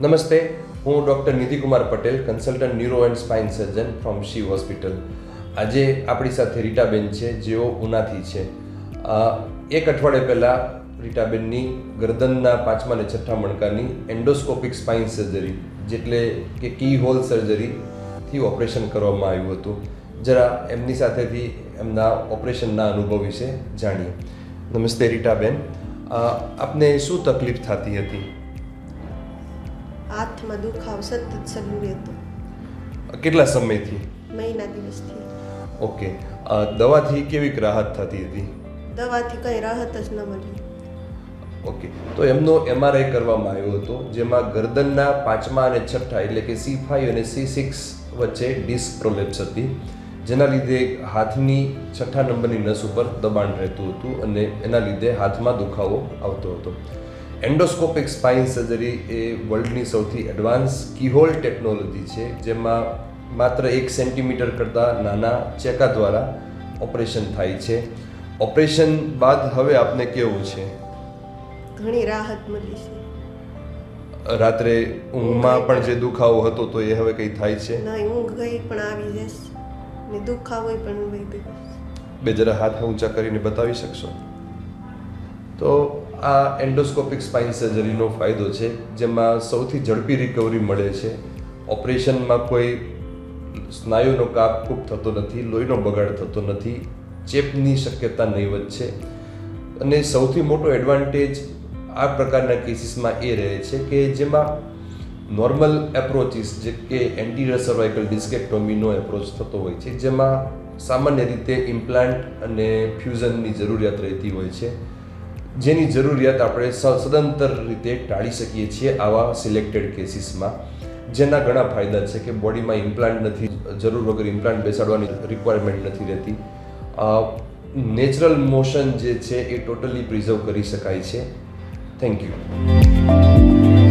નમસ્તે, હું doctor Nidhikumar Patel, consultant neuro and spine surgeon from Shiv hospital. આજે આપણી સાથે રીટાબેન છે, જેઓ ઉનાથી છે. એક અઠવાડિયા પહેલાં રીટાબેનની ગરદનના પાંચમા અને છઠ્ઠા મણકાની એન્ડોસ્કોપિક સ્પાઇન સર્જરી, જેટલે કે કી હોલ સર્જરીથી ઓપરેશન કરવામાં આવ્યું હતું. જરા એમની સાથેથી એમના ઓપરેશનના અનુભવ વિશે જાણીએ. નમસ્તે, રીટાબેન. આપને શું તકલીફ થતી હતી? હાથમાં દુખાવ સતત ચાલુ રહેતો. કેટલા સમયથી? મહિના દિવસથી. ઓકે. દવાથી કેવી રાહત થતી હતી? દવાથી કંઈ રાહત જ ન મળી. ઓકે. તો એમનો એમઆરઆઈ કરવામાં આવ્યો હતો જેમાં ગરદનના પાંચમા અને છઠ્ઠા એટલે કે સી ફાઈવ અને સી સિક્સ વચ્ચે ડિસ્ક પ્રોલેપ્સ હતી જેના લીધે હાથની છઠ્ઠા નંબરની નસ ઉપર દબાણ રહેતું હતું અને એના લીધે હાથમાં દુખાવો આવતો હતો. એન્ડોસ્કોપિક સ્પાઇન સર્જરી એ વર્લ્ડની સૌથી એડવાન્સ કીહોલ ટેકનોલોજી છે જેમાં માત્ર એક સેન્ટીમીટર કરતાં નાના ચેકા દ્વારા ઓપરેશન થાય છે. ઓપરેશન બાદ હવે આપને કેવું છે? ઘણી રાહત મળી છે. રાત્રે ઊંઘમાં પણ જે દુખાવો હતો તો એ હવે કંઈ થાય છે? નહીં ઊંઘ ગઈ પણ આવી જશે. ને દુખાવો પણ બે જરા હાથ ઊંચા કરીને બતાવી શકશો? તો આ એન્ડોસ્કોપિક સ્પાઇન સર્જરીનો ફાયદો છે, જેમાં સૌથી ઝડપી રિકવરી મળે છે. ઓપરેશનમાં કોઈ સ્નાયુનો કાપ કૂપ થતો નથી, લોહીનો બગાડ થતો નથી, ચેપની શક્યતા નહીવત છે. અને સૌથી મોટો એડવાન્ટેજ આ પ્રકારના કેસીસમાં એ રહે છે કે જેમાં નોર્મલ એપ્રોચીસ જે કે એન્ટીરિયર સર્વાઇકલ ડિસ્કેક્ટોમીનો એપ્રોચ થતો હોય છે, જેમાં સામાન્ય રીતે ઇમ્પ્લાન્ટ અને ફ્યુઝનની જરૂરિયાત રહેતી હોય છે. જેની જરૂરિયાત આપણે સદંતર રીતે ટાળી શકીએ છીએ આવા સિલેક્ટેડ કેસીસમાં જેના ઘણા ફાયદા છે કે બોડીમાં ઇમ્પ્લાન્ટ નથી, જરૂર વગર ઇમ્પ્લાન્ટ બેસાડવાની રિક્વાયરમેન્ટ નથી રહેતી. નેચરલ મોશન જે છે એ ટોટલી પ્રિઝર્વ કરી શકાય છે. Thank you